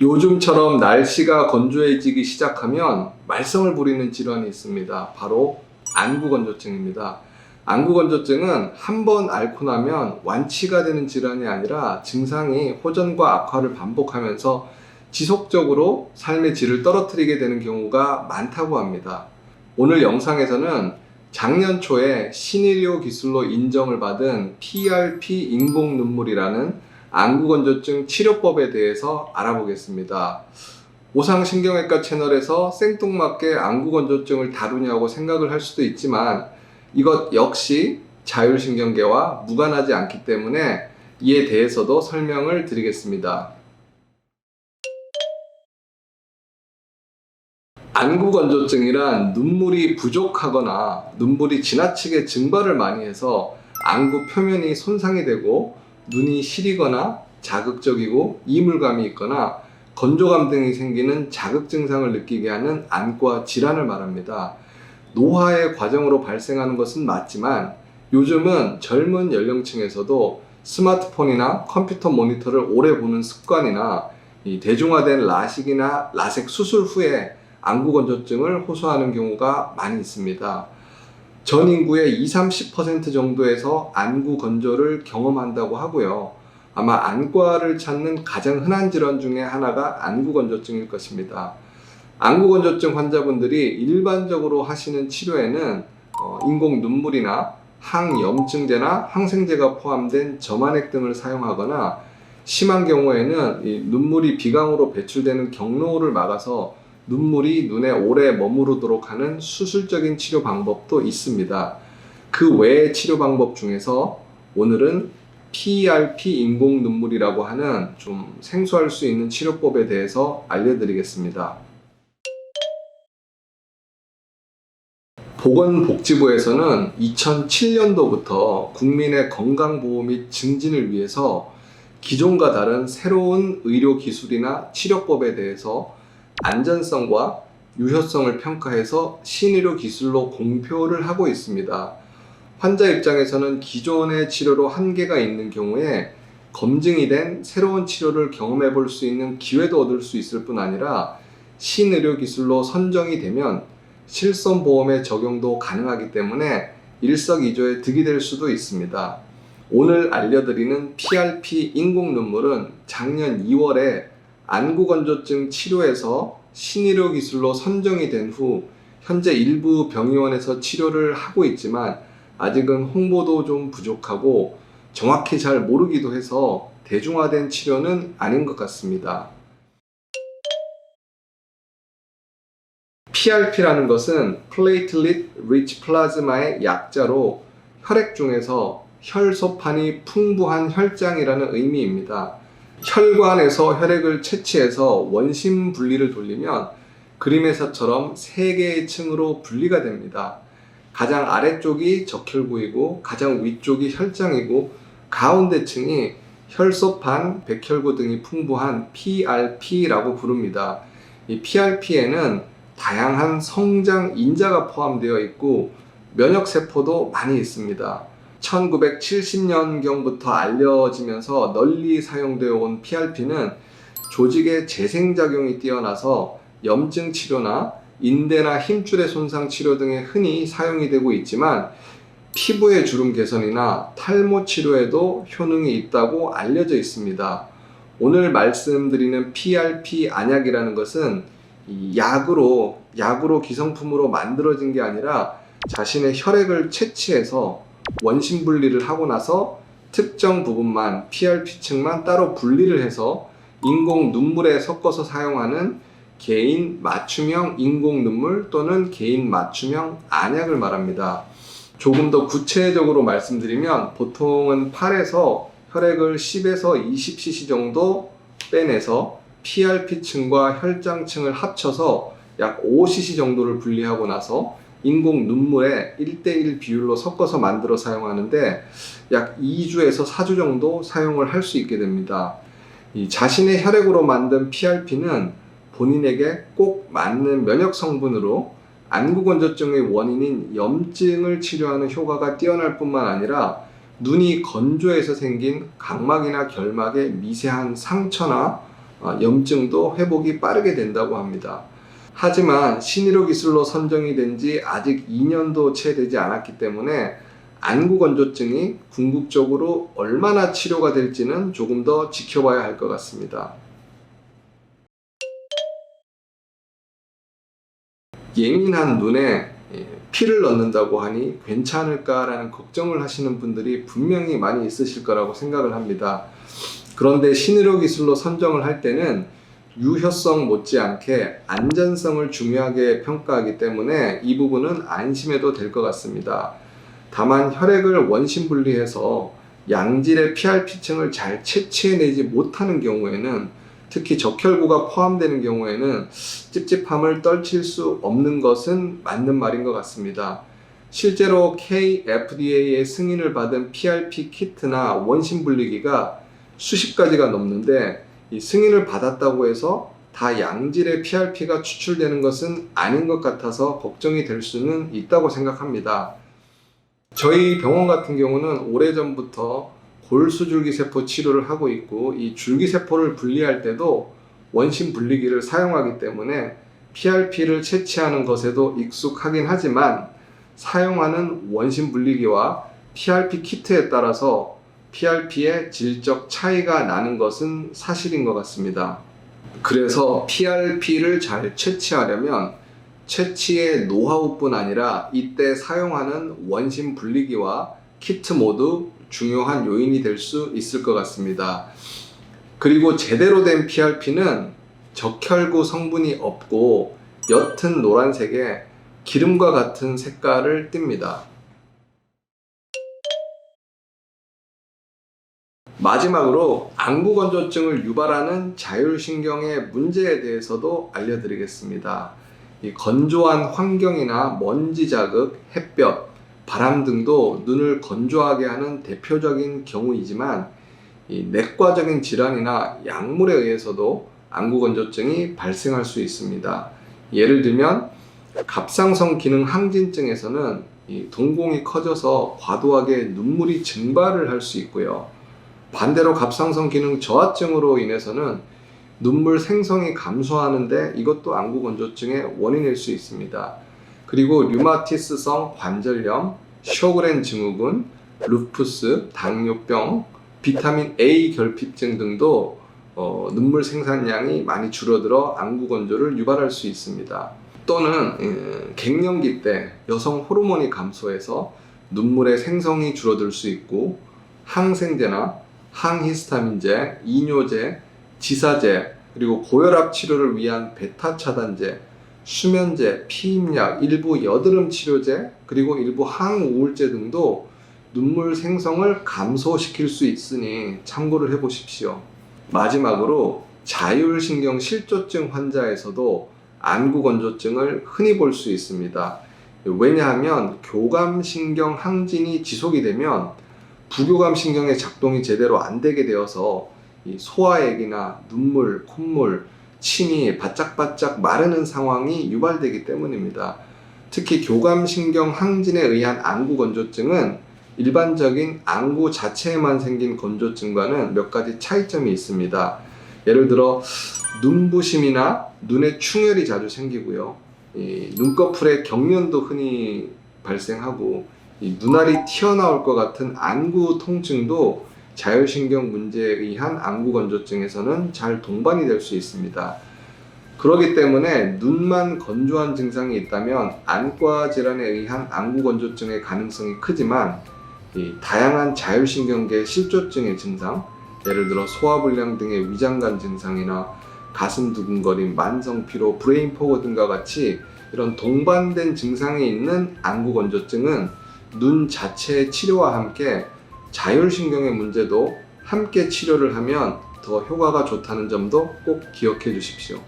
요즘처럼 날씨가 건조해지기 시작하면 말썽을 부리는 질환이 있습니다. 바로 안구건조증입니다. 안구건조증은 한 번 앓고 나면 완치가 되는 질환이 아니라 증상이 호전과 악화를 반복하면서 지속적으로 삶의 질을 떨어뜨리게 되는 경우가 많다고 합니다. 오늘 영상에서는 작년 초에 신의료 기술로 인정을 받은 PRP 인공 눈물이라는 안구건조증 치료법에 대해서 알아보겠습니다. 오상신경외과 채널에서 생뚱맞게 안구건조증을 다루냐고 생각을 할 수도 있지만 이것 역시 자율신경계와 무관하지 않기 때문에 이에 대해서도 설명을 드리겠습니다. 안구건조증이란 눈물이 부족하거나 눈물이 지나치게 증발을 많이 해서 안구 표면이 손상이 되고 눈이 시리거나 자극적이고 이물감이 있거나 건조감 등이 생기는 자극 증상을 느끼게 하는 안과 질환을 말합니다. 노화의 과정으로 발생하는 것은 맞지만 요즘은 젊은 연령층에서도 스마트폰이나 컴퓨터 모니터를 오래 보는 습관이나 이 대중화된 라식이나 라섹 수술 후에 안구 건조증을 호소하는 경우가 많이 있습니다. 전 인구의 20, 30% 정도에서 안구 건조를 경험한다고 하고요. 아마 안과를 찾는 가장 흔한 질환 중에 하나가 안구 건조증일 것입니다. 안구 건조증 환자분들이 일반적으로 하시는 치료에는 어, 인공 눈물이나 항염증제나 항생제가 포함된 점안액 등을 사용하거나 심한 경우에는 이 눈물이 비강으로 배출되는 경로를 막아서 눈물이 눈에 오래 머무르도록 하는 수술적인 치료 방법도 있습니다. 그 외의 치료 방법 중에서 오늘은 PRP 인공 눈물이라고 하는 좀 생소할 수 있는 치료법에 대해서 알려드리겠습니다. 보건복지부에서는 2007년도부터 국민의 건강보호 및 증진을 위해서 기존과 다른 새로운 의료 기술이나 치료법에 대해서 안전성과 유효성을 평가해서 신의료 기술로 공표를 하고 있습니다. 환자 입장에서는 기존의 치료로 한계가 있는 경우에 검증이 된 새로운 치료를 경험해 볼 수 있는 기회도 얻을 수 있을 뿐 아니라 신의료 기술로 선정이 되면 실손보험의 적용도 가능하기 때문에 일석이조의 득이 될 수도 있습니다. 오늘 알려드리는 PRP 인공 눈물은 작년 2월에 안구건조증 치료에서 신의료 기술로 선정이 된 후 현재 일부 병의원에서 치료를 하고 있지만 아직은 홍보도 좀 부족하고 정확히 잘 모르기도 해서 대중화된 치료는 아닌 것 같습니다. PRP라는 것은 Platelet Rich Plasma의 약자로 혈액 중에서 혈소판이 풍부한 혈장이라는 의미입니다. 혈관에서 혈액을 채취해서 원심 분리를 돌리면 그림에서처럼 세 개의 층으로 분리가 됩니다. 가장 아래쪽이 적혈구이고 가장 위쪽이 혈장이고 가운데 층이 혈소판, 백혈구 등이 풍부한 PRP라고 부릅니다. 이 PRP에는 다양한 성장 인자가 포함되어 있고 면역 세포도 많이 있습니다. 1970년경부터 알려지면서 널리 사용되어 온 PRP는 조직의 재생작용이 뛰어나서 염증 치료나 인대나 힘줄의 손상 치료 등에 흔히 사용이 되고 있지만 피부의 주름 개선이나 탈모 치료에도 효능이 있다고 알려져 있습니다. 오늘 말씀드리는 PRP 안약이라는 것은 이 약으로 약으로 기성품으로 만들어진 게 아니라 자신의 혈액을 채취해서 원심 분리를 하고 나서 특정 부분만 PRP층만 따로 분리를 해서 인공 눈물에 섞어서 사용하는 개인 맞춤형 인공 눈물 또는 개인 맞춤형 안약을 말합니다. 조금 더 구체적으로 말씀드리면 보통은 팔에서 혈액을 10에서 20cc 정도 빼내서 PRP층과 혈장층을 합쳐서 약 5cc 정도를 분리하고 나서 인공 눈물에 1대1 비율로 섞어서 만들어 사용하는데 약 2주에서 4주 정도 사용을 할 수 있게 됩니다. 이 자신의 혈액으로 만든 PRP는 본인에게 꼭 맞는 면역 성분으로 안구건조증의 원인인 염증을 치료하는 효과가 뛰어날 뿐만 아니라 눈이 건조해서 생긴 각막이나 결막의 미세한 상처나 어, 염증도 회복이 빠르게 된다고 합니다. 하지만 신의로 기술로 선정이 된 지 아직 2년도 채 되지 않았기 때문에 안구 건조증이 궁극적으로 얼마나 치료가 될지는 조금 더 지켜봐야 할 것 같습니다. 예민한 눈에 예, 피를 넣는다고 하니 괜찮을까라는 걱정을 하시는 분들이 분명히 많이 있으실 거라고 생각을 합니다. 그런데 신의료 기술로 선정을 할 때는 유효성 못지않게 안전성을 중요하게 평가하기 때문에 이 부분은 안심해도 될 것 같습니다. 다만 혈액을 원심 분리해서 양질의 PRP층을 잘 채취해내지 못하는 경우에는 특히 적혈구가 포함되는 경우에는 찝찝함을 떨칠 수 없는 것은 맞는 말인 것 같습니다. 실제로 KFDA의 승인을 받은 PRP 키트나 원심 분리기가 수십 가지가 넘는데 이 승인을 받았다고 해서 다 양질의 PRP가 추출되는 것은 아닌 것 같아서 걱정이 될 수는 있다고 생각합니다. 저희 병원 같은 경우는 오래전부터 골수줄기세포 치료를 하고 있고 이 줄기세포를 분리할 때도 원심 분리기를 사용하기 때문에 PRP를 채취하는 것에도 익숙하긴 하지만 사용하는 원심 분리기와 PRP 키트에 따라서 PRP의 질적 차이가 나는 것은 사실인 것 같습니다. 그래서 PRP를 잘 채취하려면 채취의 노하우뿐 아니라 이때 사용하는 원심 분리기와 키트 모두 중요한 요인이 될 수 있을 것 같습니다. 그리고 제대로 된 PRP는 적혈구 성분이 없고 옅은 노란색에 기름과 같은 색깔을 띱니다. 마지막으로 안구 건조증을 유발하는 자율신경의 문제에 대해서도 알려드리겠습니다. 이 건조한 환경이나 먼지 자극, 햇볕, 바람 등도 눈을 건조하게 하는 대표적인 경우이지만 이 내과적인 질환이나 약물에 의해서도 안구 건조증이 발생할 수 있습니다. 예를 들면 갑상선 기능 항진증에서는 이 동공이 커져서 과도하게 눈물이 증발을 할 수 있고요. 반대로 갑상선 기능 저하증으로 인해서는 눈물 생성이 감소하는데 이것도 안구 건조증의 원인일 수 있습니다. 그리고 류마티스성 관절염, 쇼그렌 증후군, 루푸스, 당뇨병, 비타민 A 결핍증 등도 어, 눈물 생산량이 많이 줄어들어 안구 건조를 유발할 수 있습니다. 또는 예, 갱년기 때 여성 호르몬이 감소해서 눈물의 생성이 줄어들 수 있고 항생제나 항히스타민제, 이뇨제, 지사제, 그리고 고혈압 치료를 위한 베타 차단제, 수면제, 피임약, 일부 여드름 치료제, 그리고 일부 항우울제 등도 눈물 생성을 감소시킬 수 있으니 참고를 해 보십시오. 마지막으로 자율신경 실조증 환자에서도 안구 건조증을 흔히 볼 수 있습니다. 왜냐하면 교감신경 항진이 지속이 되면 부교감 신경의 작동이 제대로 안 되게 되어서 이 소화액이나 눈물, 콧물, 침이 바짝바짝 마르는 상황이 유발되기 때문입니다. 특히 교감신경 항진에 의한 안구 건조증은 일반적인 안구 자체에만 생긴 건조증과는 몇 가지 차이점이 있습니다. 예를 들어 눈부심이나 눈에 충혈이 자주 생기고요. 이 눈꺼풀에 경련도 흔히 발생하고 이 눈알이 튀어나올 것 같은 안구 통증도 자율신경 문제에 의한 안구 건조증에서는 잘 동반이 될 수 있습니다. 그렇기 때문에 눈만 건조한 증상이 있다면 안과 질환에 의한 안구 건조증의 가능성이 크지만 이 다양한 자율신경계 실조증의 증상, 예를 들어 소화불량 등의 위장관 증상이나 가슴 두근거림, 만성 피로, 브레인 포거 등과 같이 이런 동반된 증상이 있는 안구 건조증은 눈 자체의 치료와 함께 자율신경의 문제도 함께 치료를 하면 더 효과가 좋다는 점도 꼭 기억해 주십시오.